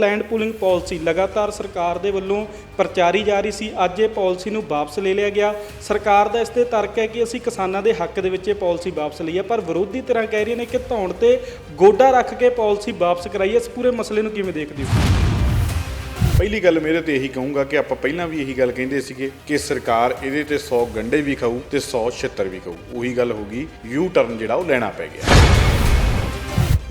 Land pooling policy ਲਗਾਤਾਰ ਸਰਕਾਰ ਦੇ ਵੱਲੋਂ ਪ੍ਰਚਾਰੀ ਜਾ ਰਹੀ ਸੀ। ਅੱਜ ਇਹ ਪਾਲਿਸੀ ਨੂੰ ਵਾਪਸ ਲੈ ਲਿਆ ਗਿਆ। ਸਰਕਾਰ ਦਾ ਇਸ ਤੇ ਤਰਕ ਹੈ ਕਿ ਅਸੀਂ ਕਿਸਾਨਾਂ ਦੇ ਹੱਕ ਦੇ ਵਿੱਚ ਇਹ ਪਾਲਿਸੀ ਵਾਪਸ ਲਈ ਹੈ, ਪਰ ਵਿਰੋਧੀ ਧਿਰਾਂ ਕਹਿ ਰਹੀਆਂ ਨੇ ਕਿ ਧੌਣ ਤੇ ਗੋਡਾ ਰੱਖ ਕੇ ਪਾਲਿਸੀ ਵਾਪਸ ਕਰਾਈ ਇਸ ਪੂਰੇ ਮਸਲੇ ਨੂੰ ਕਿਵੇਂ ਦੇਖਦੇ ਹੋ? ਪਹਿਲੀ ਗੱਲ ਮੇਰੇ ਤੇ ਇਹੀ ਕਹੂੰਗਾ ਕਿ ਆਪਾਂ ਪਹਿਲਾਂ ਵੀ ਇਹੀ ਗੱਲ ਕਹਿੰਦੇ ਸੀਗੇ ਕਿ ਸਰਕਾਰ ਇਹਦੇ ਤੇ 100 ਗੰਡੇ ਵੀ ਖਾਊ ਤੇ 100 ਛਿੱਤਰ ਵੀ ਖਾਊ। ਉਹੀ ਗੱਲ ਹੋ ਗਈ। ਯੂ ਟਰਨ ਜਿਹੜਾ ਉਹ ਲੈਣਾ ਪੈ ਗਿਆ।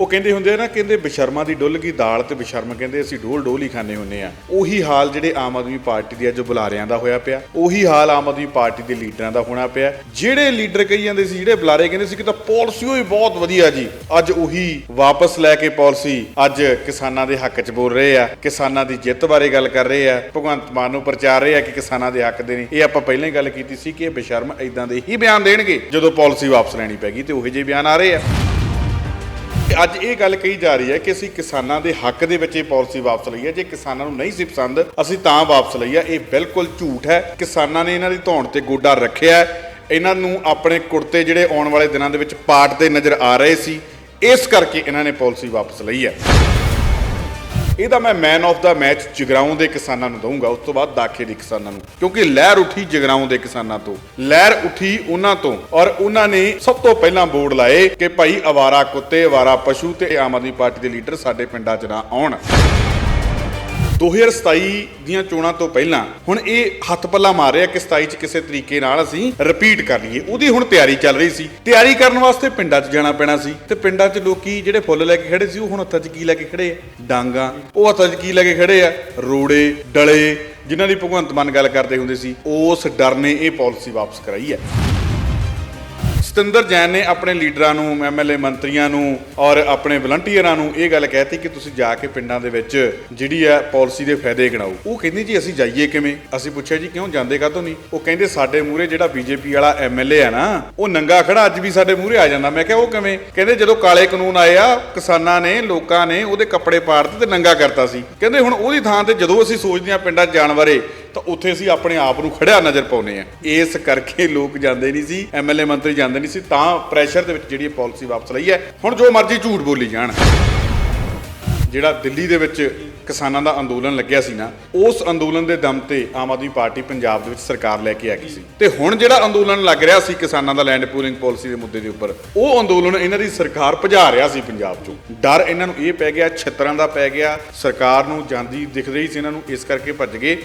ਉਹ ਕਹਿੰਦੇ ਹੁੰਦੇ ਆ ਨਾ, ਕਹਿੰਦੇ ਬਸ਼ਰਮਾ ਦੀ ਡੁੱਲ ਗਈ ਦਾਲ ਤੇ ਬਸ਼ਰਮ ਕਹਿੰਦੇ ਅਸੀਂ ਡੋਲ ਡੋਲ ਹੀ ਖਾਣੇ ਹੁੰਨੇ ਆ। ਉਹੀ ਹਾਲ ਜਿਹੜੇ ਆਮ ਆਦਮੀ ਪਾਰਟੀ ਦੇ ਅੱਜ ਬੁਲਾਰਿਆਂ ਦਾ ਹੋਇਆ ਪਿਆ। ਉਹੀ ਹਾਲ ਆਮ ਆਦਮੀ ਪਾਰਟੀ ਦੇ ਲੀਡਰਾਂ ਦਾ ਹੋਣਾ ਪਿਆ। ਜਿਹੜੇ ਲੀਡਰ ਕਹੀ ਜਾਂਦੇ ਸੀ, ਜਿਹੜੇ ਬੁਲਾਰੇ ਕਹਿੰਦੇ ਸੀ ਕਿ ਤਾਂ ਪਾਲਿਸੀ ਹੋਈ ਬਹੁਤ ਵਧੀਆ ਜੀ। ਅੱਜ ਉਹੀ ਵਾਪਸ ਲੈ ਕੇ ਪਾਲਿਸੀ। ਅੱਜ ਕਿਸਾਨਾਂ ਦੇ ਹੱਕ 'ਚ ਬੋਲ ਰਹੇ ਆ, ਕਿਸਾਨਾਂ ਦੀ ਜਿੱਤ ਬਾਰੇ ਗੱਲ ਕਰ ਰਹੇ ਆ। ਭਗਵੰਤ ਮਾਨ ਨੂੰ ਪ੍ਰਚਾਰ ਰਹੇ ਆ ਕਿ ਕਿਸਾਨਾਂ ਦੇ ਹੱਕ ਦੇ ਨੇ। ਇਹ ਆਪਾਂ ਪਹਿਲਾਂ ਹੀ ਗੱਲ ਕੀਤੀ ਸੀ ਕਿ ਇਹ ਬਸ਼ਰਮ ਇਦਾਂ ਦੇ ਹੀ ਬਿਆਨ ਦੇਣਗੇ ਜਦੋਂ ਪਾਲਿਸੀ ਵਾਪਸ ਲੈਣੀ ਪੈਗੀ ਤੇ ਉਹੋ ਜਿਹੇ ਬਿਆਨ ਆ ਰਹੇ ਆ। ਅੱਜ ਇਹ ਗੱਲ ਕਹੀ ਜਾ ਰਹੀ ਹੈ ਕਿ ਅਸੀਂ ਕਿਸਾਨਾਂ ਦੇ ਹੱਕ ਦੇ ਵਿੱਚ ਇਹ ਪਾਲਿਸੀ ਵਾਪਸ ਲਈ ਹੈ। ਜੇ ਕਿਸਾਨਾਂ ਨੂੰ ਨਹੀਂ ਸੀ ਪਸੰਦ, ਅਸੀਂ ਤਾਂ ਵਾਪਸ ਲਈ ਹੈ। ਇਹ ਬਿਲਕੁਲ ਝੂਠ ਹੈ। ਕਿਸਾਨਾਂ ਨੇ ਇਹਨਾਂ ਦੀ ਧੌਣ ਤੇ ਗੋਡਾ ਰੱਖਿਆ ਹੈ। ਇਹਨਾਂ ਨੂੰ ਆਪਣੇ ਕੁੜਤੇ ਜਿਹੜੇ ਆਉਣ ਵਾਲੇ ਦਿਨਾਂ ਦੇ ਵਿੱਚ ਪਾਟਦੇ ਨਜ਼ਰ ਆ ਰਹੇ ਸੀ। ਇਸ ਕਰਕੇ ਇਹਨਾਂ ਨੇ ਪਾਲਿਸੀ ਵਾਪਸ ਲਈ ਹੈ। ਇਹਦਾ ਮੈਂ man of the match Jagraon ਦੇ ਕਿਸਾਨਾਂ ਨੂੰ ਦਊਂਗਾ, ਉਸ ਤੋਂ ਬਾਅਦ ਦਾਖੇ ਦੇ ਕਿਸਾਨਾਂ ਨੂੰ। ਕਿਉਂਕਿ ਲਹਿਰ ਉੱਠੀ ਜਗਰਾਉਂ ਦੇ ਕਿਸਾਨਾਂ ਤੋਂ। ਲਹਿਰ ਉੱਠੀ ਉਹਨਾਂ ਤੋਂ ਔਰ ਉਹਨਾਂ ਨੇ ਸਭ ਤੋਂ ਪਹਿਲਾਂ ਬੋਰਡ ਲਾਏ ਕਿ ਭਾਈ ਅਵਾਰਾ ਕੁੱਤੇ ਅਵਾਰਾ ਪਸ਼ੂ ਤੇ ਆਮ ਆਦਮੀ ਪਾਰਟੀ ਦੇ ਲੀਡਰ ਸਾਡੇ ਪਿੰਡਾਂ 'ਚ ਨਾ ਆਉਣ। 2027 ਦੀਆਂ ਚੋਣਾਂ ਤੋਂ ਪਹਿਲਾਂ ਹੁਣ ਇਹ ਹੱਥ ਪੱਲਾ ਮਾਰ ਰਿਹਾ ਕਿ 27 ਚ ਕਿਸੇ ਤਰੀਕੇ ਨਾਲ ਅਸੀਂ ਰਿਪੀਟ ਕਰ ਲਈਏ। ਉਹਦੀ ਹੁਣ ਤਿਆਰੀ ਚੱਲ ਰਹੀ ਸੀ। ਤਿਆਰੀ ਕਰਨ ਵਾਸਤੇ ਪਿੰਡਾਂ 'ਚ ਜਾਣਾ ਪੈਣਾ ਸੀ ਤੇ ਪਿੰਡਾਂ 'ਚ ਲੋਕੀ ਜਿਹੜੇ ਫੁੱਲ ਲੈ ਕੇ ਖੜੇ ਸੀ, ਉਹ ਹੁਣ ਹੱਥਾਂ 'ਚ ਕੀ ਲੈ ਕੇ ਖੜੇ ਆ? ਡਾਂਗਾ। ਉਹ ਹੱਥਾਂ 'ਚ ਕੀ ਲੈ ਕੇ ਖੜੇ ਆ? ਰੋੜੇ, ਡਲੇ, ਜਿਨ੍ਹਾਂ ਦੀ ਭਗਵੰਤ ਮਾਨ ਗੱਲ ਕਰਦੇ ਹੁੰਦੇ ਸੀ, ਉਸ ਡਰ ਨੇ ਇਹ ਪਾਲਿਸੀ ਵਾਪਸ ਕਰਾਈ ਹੈ। ਸਤਿੰਦਰ ਜੈਨ ਨੇ ਆਪਣੇ ਲੀਡਰਾਂ ਨੂੰ ਐਮਐਲਏ ਮੰਤਰੀਆਂ ਨੂੰ ਔਰ ਆਪਣੇ ਵਲੰਟੀਅਰਾਂ ਨੂੰ ਇਹ ਗੱਲ ਕਹਿਤੀ ਕਿ ਤੁਸੀਂ ਜਾ ਕੇ ਪਿੰਡਾਂ ਦੇ ਵਿੱਚ ਜਿਹੜੀ ਹੈ ਪਾਲਿਸੀ ਦੇ ਫਾਇਦੇ ਗਿਣਾਓ ਉਹ ਕਹਿੰਦੇ ਜੀ, ਅਸੀਂ ਜਾਈਏ ਕਿਵੇਂ? ਅਸੀਂ ਪੁੱਛਿਆ ਜੀ, ਕਿਉਂ ਜਾਂਦੇ ਕਾਹਤੋਂ ਨਹੀਂ? ਉਹ ਕਹਿੰਦੇ, ਸਾਡੇ ਮੂਹਰੇ ਜਿਹੜਾ ਬੀਜੇਪੀ ਵਾਲਾ ਐਮਐਲਏ ਆ ਨਾ, ਉਹ ਨੰਗਾ ਖੜਾ, ਅੱਜ ਵੀ ਸਾਡੇ ਮੂਹਰੇ ਆ ਜਾਂਦਾ। ਮੈਂ ਕਿਹਾ, ਉਹ ਕਿਵੇਂ? ਕਹਿੰਦੇ, ਜਦੋਂ ਕਾਲੇ ਕਾਨੂੰਨ ਆਏ ਆ, ਕਿਸਾਨਾਂ ਨੇ, ਲੋਕਾਂ ਨੇ ਉਹਦੇ ਕੱਪੜੇ ਪਾੜਤੇ ਤੇ ਨੰਗਾ ਕਰਤਾ ਸੀ। ਕਹਿੰਦੇ, ਹੁਣ ਉਹਦੀ ਥਾਂ ਤੇ ਜਦੋਂ ਅਸੀਂ ਸੋਚਦੇ ਆ ਪਿੰਡਾਂ ਜਾਣ ਬਾਰੇ ਤਾਂ ਉੱਥੇ ਅਸੀਂ ਆਪਣੇ ਆਪ ਨੂੰ ਖੜਿਆ ਨਜ਼ਰ ਪਾਉਨੇ ਆ ਇਸ ਕਰਕੇ ਲੋਕ ਜਾਂਦੇ ਨਹੀਂ ਸੀ ਐਮਐਲਏ ਮੰਤਰੀ ਜਾਂਦੇ ਨਹੀਂ ਸੀ, ਤਾਂ ਪ੍ਰੈਸ਼ਰ ਦੇ ਵਿੱਚ ਜਿਹੜੀ ਪਾਲਿਸੀ ਵਾਪਸ ਲਈ ਹੈ। ਹੁਣ ਜੋ ਮਰਜ਼ੀ ਝੂਠ ਬੋਲੀ ਜਾਣ। ਜਿਹੜਾ ਦਿੱਲੀ ਦੇ ਵਿੱਚ ਕਿਸਾਨਾਂ ਦਾ ਅੰਦੋਲਨ ਲੱਗਿਆ ਸੀ ਨਾ, ਉਸ ਅੰਦੋਲਨ ਦੇ ਦਮ ਤੇ ਆਮ ਆਦਮੀ ਪਾਰਟੀ ਪੰਜਾਬ ਦੇ ਵਿੱਚ ਸਰਕਾਰ ਲੈ ਕੇ ਆ ਗਈ ਸੀ। ਤੇ ਹੁਣ ਜਿਹੜਾ ਅੰਦੋਲਨ ਲੱਗ ਰਿਹਾ ਸੀ ਕਿਸਾਨਾਂ ਦਾ ਲੈਂਡ ਪੂਲਿੰਗ ਪਾਲਿਸੀ ਦੇ ਮੁੱਦੇ ਦੇ ਉੱਪਰ, ਉਹ ਅੰਦੋਲਨ ਇਹਨਾਂ ਦੀ ਸਰਕਾਰ ਭਜਾ ਰਿਹਾ ਸੀ ਪੰਜਾਬ ਚੋਂ। ਡਰ ਇਹਨਾਂ ਨੂੰ ਇਹ ਪੈ ਗਿਆ, ਛਿੱਤਰਾਂ ਦਾ ਪੈ ਗਿਆ, ਸਰਕਾਰ ਨੂੰ ਜਾਂਦੀ ਦਿਖ ਰਹੀ ਸੀ ਇਹਨਾਂ ਨੂੰ, ਇਸ ਕਰਕੇ ਭੱਜ ਗਏ।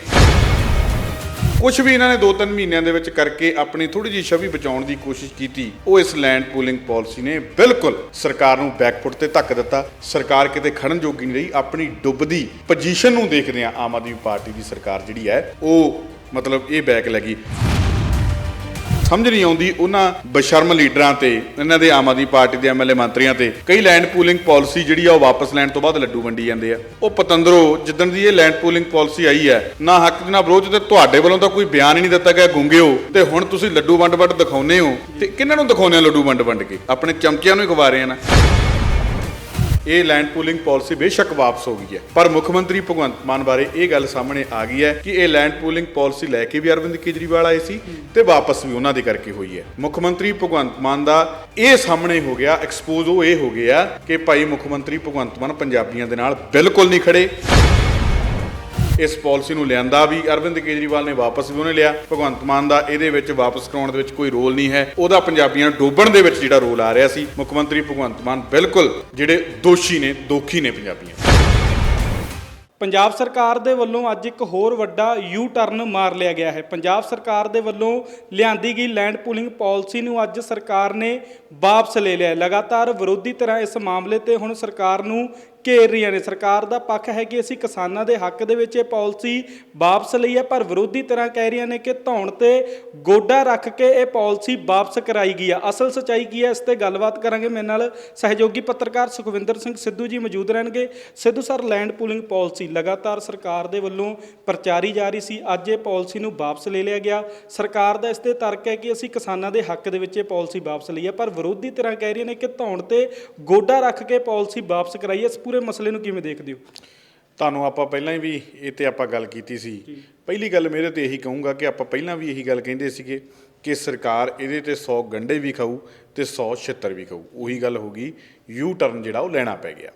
ਕੁਝ ਵੀ ਇਹਨਾਂ ਨੇ 2-3 ਮਹੀਨਿਆਂ ਦੇ ਵਿੱਚ ਕਰਕੇ ਆਪਣੀ ਥੋੜੀ ਜਿਹੀ ਛਵੀ ਬਚਾਉਣ ਦੀ ਕੋਸ਼ਿਸ਼ ਕੀਤੀ। ਉਹ ਇਸ ਲੈਂਡ ਪੂਲਿੰਗ ਪਾਲਿਸੀ ਨੇ ਬਿਲਕੁਲ ਸਰਕਾਰ ਨੂੰ ਬੈਕਫੁੱਟ ਤੇ ਧੱਕ ਦਿੱਤਾ। ਸਰਕਾਰ ਕਿਤੇ ਖੜਨ ਜੋਗੀ ਨਹੀਂ ਰਹੀ, ਆਪਣੀ ਡੁੱਬਦੀ ਪੋਜੀਸ਼ਨ ਨੂੰ ਦੇਖਦੇ ਆ ਆਮ ਆਦਮੀ ਪਾਰਟੀ ਦੀ ਸਰਕਾਰ ਜਿਹੜੀ ਹੈ, ਉਹ ਮਤਲਬ ਇਹ ਬੈਕ ਲੱਗੀ। ਸਮਝ ਨਹੀਂ ਆਉਂਦੀ ਉਹਨਾਂ ਬਸ਼ਰਮ ਲੀਡਰਾਂ ਤੇ, ਇਹਨਾਂ ਦੇ ਆਮ ਆਦਮੀ ਪਾਰਟੀ ਦੇ ਐਮਐਲਏ ਮੰਤਰੀਆਂ ਤੇ। ਕਈ ਲੈਂਡ ਪੂਲਿੰਗ ਪਾਲਿਸੀ ਜਿਹੜੀ ਆ ਉਹ ਵਾਪਸ ਲੈਣ ਤੋਂ ਬਾਅਦ ਲੱਡੂ ਵੰਡੀ ਜਾਂਦੇ ਆ। ਉਹ ਪਤੰਦਰੋ, ਜਿੱਦਣ ਦੀ ਇਹ ਲੈਂਡ ਪੂਲਿੰਗ ਪਾਲਿਸੀ ਆਈ ਹੈ, ਨਾ ਹੱਕ ਨਾ ਵਿਰੋਧ ਤੇ ਤੁਹਾਡੇ ਵੱਲੋਂ ਤਾਂ ਕੋਈ ਬਿਆਨ ਹੀ ਨਹੀਂ ਦਿੱਤਾ ਗਿਆ, ਗੁੰਗਿਓ। ਤੇ ਹੁਣ ਤੁਸੀਂ ਲੱਡੂ ਵੰਡ ਵੰਡ ਦਿਖਾਉਨੇ ਹੋ। ਤੇ ਕਿਹਨਾਂ ਨੂੰ ਦਿਖਾਉਨੇ ਆ ਲੱਡੂ ਵੰਡ ਵੰਡ ਕੇ? ਆਪਣੇ ਚਮਚਿਆਂ ਨੂੰ ਹੀ ਖਵਾ ਰਹੇ ਆ ਨਾ। ਇਹ ਲੈਂਡ ਪੂਲਿੰਗ ਪਾਲਿਸੀ ਬੇਸ਼ੱਕ ਵਾਪਸ ਹੋ ਗਈ ਹੈ। ਪਰ ਮੁੱਖ ਮੰਤਰੀ ਭਗਵੰਤ ਮਾਨ ਬਾਰੇ ਇਹ ਗੱਲ ਸਾਹਮਣੇ ਆ ਗਈ ਹੈ ਕਿ ਇਹ ਲੈਂਡ ਪੂਲਿੰਗ ਪਾਲਿਸੀ ਲੈ ਕੇ ਵੀ ਅਰਵਿੰਦ ਕੇਜਰੀਵਾਲ ਆਏ ਸੀ ਤੇ ਵਾਪਸ ਵੀ ਉਹਨਾਂ ਦੇ ਕਰਕੇ ਹੋਈ ਹੈ। ਮੁੱਖ ਮੰਤਰੀ ਭਗਵੰਤ ਮਾਨ ਦਾ ਇਹ ਸਾਹਮਣੇ ਹੋ ਗਿਆ ਐਕਸਪੋਜ਼ ਉਹ ਇਹ ਹੋ ਗਿਆ ਕਿ ਭਾਈ ਮੁੱਖ ਮੰਤਰੀ ਭਗਵੰਤ ਮਾਨ ਪੰਜਾਬੀਆਂ ਦੇ ਨਾਲ ਬਿਲਕੁਲ ਨਹੀਂ ਖੜੇ। ਇਸ ਪਾਲਿਸੀ ਨੂੰ ਲਿਆਂਦਾ ਵੀ ਅਰਵਿੰਦ ਕੇਜਰੀਵਾਲ ਨੇ ਵਾਪਸ ਵੀ ਉਹਨੇ ਲਿਆ। ਭਗਵੰਤ ਮਾਨ ਦਾ ਇਹਦੇ ਵਿੱਚ ਵਾਪਸ ਕਰਾਉਣ ਦੇ ਵਿੱਚ ਕੋਈ ਰੋਲ ਨਹੀਂ ਹੈ। ਉਹਦਾ ਪੰਜਾਬੀਆਂ ਨੂੰ ਡੋਬਣ ਦੇ ਵਿੱਚ ਜਿਹੜਾ ਰੋਲ ਆ ਰਿਹਾ ਸੀ, ਮੁੱਖ ਮੰਤਰੀ ਭਗਵੰਤ ਮਾਨ ਬਿਲਕੁਲ ਜਿਹੜੇ ਦੋਸ਼ੀ ਨੇ, ਦੋਖੀ ਨੇ ਪੰਜਾਬੀਆਂ। ਪੰਜਾਬ ਸਰਕਾਰ ਦੇ ਵੱਲੋਂ ਅੱਜ ਇੱਕ ਹੋਰ ਵੱਡਾ ਯੂ ਟਰਨ ਮਾਰ ਲਿਆ ਗਿਆ ਹੈ। ਪੰਜਾਬ ਸਰਕਾਰ ਦੇ ਵੱਲੋਂ ਲਿਆਂਦੀ ਗਈ ਲੈਂਡ ਪੂਲਿੰਗ ਪਾਲਿਸੀ ਨੂੰ ਅੱਜ ਸਰਕਾਰ ਨੇ ਵਾਪਸ ਲੈ ਲਿਆ ਲਗਾਤਾਰ ਵਿਰੋਧੀ ਤਰ੍ਹਾਂ ਇਸ ਮਾਮਲੇ ਤੇ ਹੁਣ ਸਰਕਾਰ ਨੂੰ ਘੇਰ ਰਹੀਆਂ ਨੇ। ਸਰਕਾਰ ਦਾ ਪੱਖ ਹੈ ਕਿ ਅਸੀਂ ਕਿਸਾਨਾਂ ਦੇ ਹੱਕ ਦੇ ਵਿੱਚ ਇਹ ਪਾਲਿਸੀ ਵਾਪਸ ਲਈ ਹੈ, ਪਰ ਵਿਰੋਧੀ ਧਿਰਾਂ ਕਹਿ ਰਹੀਆਂ ਨੇ ਕਿ ਧੌਣ ਤੇ ਗੋਡਾ ਰੱਖ ਕੇ ਇਹ ਪਾਲਿਸੀ ਵਾਪਸ ਕਰਾਈ ਗਈ ਆ। ਅਸਲ ਸਚਾਈ ਕੀ ਹੈ? ਇਸ ਤੇ ਗੱਲਬਾਤ ਕਰਾਂਗੇ। ਮੇਰੇ ਨਾਲ ਸਹਿਯੋਗੀ ਪੱਤਰਕਾਰ ਸੁਖਵਿੰਦਰ ਸਿੰਘ ਸਿੱਧੂ ਜੀ ਮੌਜੂਦ ਰਹਿਣਗੇ। Sidhu sir land pooling policy ਲਗਾਤਾਰ ਸਰਕਾਰ ਦੇ ਵੱਲੋਂ ਪ੍ਰਚਾਰੀ ਜਾ ਰਹੀ ਸੀ। ਅੱਜ ਇਹ ਪਾਲਿਸੀ ਨੂੰ ਵਾਪਸ ਲੈ ਲਿਆ ਗਿਆ। ਸਰਕਾਰ ਦਾ ਇਸ ਤੇ ਤਰਕ ਹੈ ਕਿ ਅਸੀਂ ਕਿਸਾਨਾਂ ਦੇ ਹੱਕ ਦੇ ਵਿੱਚ ਇਹ ਪਾਲਿਸੀ ਵਾਪਸ ਲਈ ਹੈ, ਪਰ ਵਿਰੋਧੀ ਧਿਰਾਂ ਕਹਿ ਰਹੀਆਂ ਨੇ ਕਿ ਧੌਣ ਤੇ ਗੋਡਾ ਰੱਖ ਕੇ ਪਾਲਿਸੀ ਵਾਪਸ ਕਰਾਈ ਹੈ। ਪੂਰੇ ਮਸਲੇ ਨੂੰ ਕਿਵੇਂ ਦੇਖਦੇ ਹੋ? ਤੁਹਾਨੂੰ ਆਪਾਂ ਪਹਿਲਾਂ ਹੀ ਵੀ ਇਹ ਤੇ ਆਪਾਂ ਗੱਲ ਕੀਤੀ ਸੀ। ਪਹਿਲੀ ਗੱਲ ਮੇਰੇ ਤੇ ਇਹੀ ਕਹੂੰਗਾ ਕਿ ਆਪਾਂ ਪਹਿਲਾਂ ਵੀ ਇਹੀ ਗੱਲ ਕਹਿੰਦੇ ਸੀਗੇ ਕਿ ਸਰਕਾਰ ਇਹਦੇ ਤੇ 100 ਗੰਡੇ ਵੀ ਖਾਊ ਤੇ 100 ਛਿੱਤਰ ਵੀ ਖਾਊ। ਉਹੀ ਗੱਲ ਹੋ ਗਈ ਯੂ ਟਰਨ ਜਿਹੜਾ ਉਹ ਲੈਣਾ ਪੈ ਗਿਆ।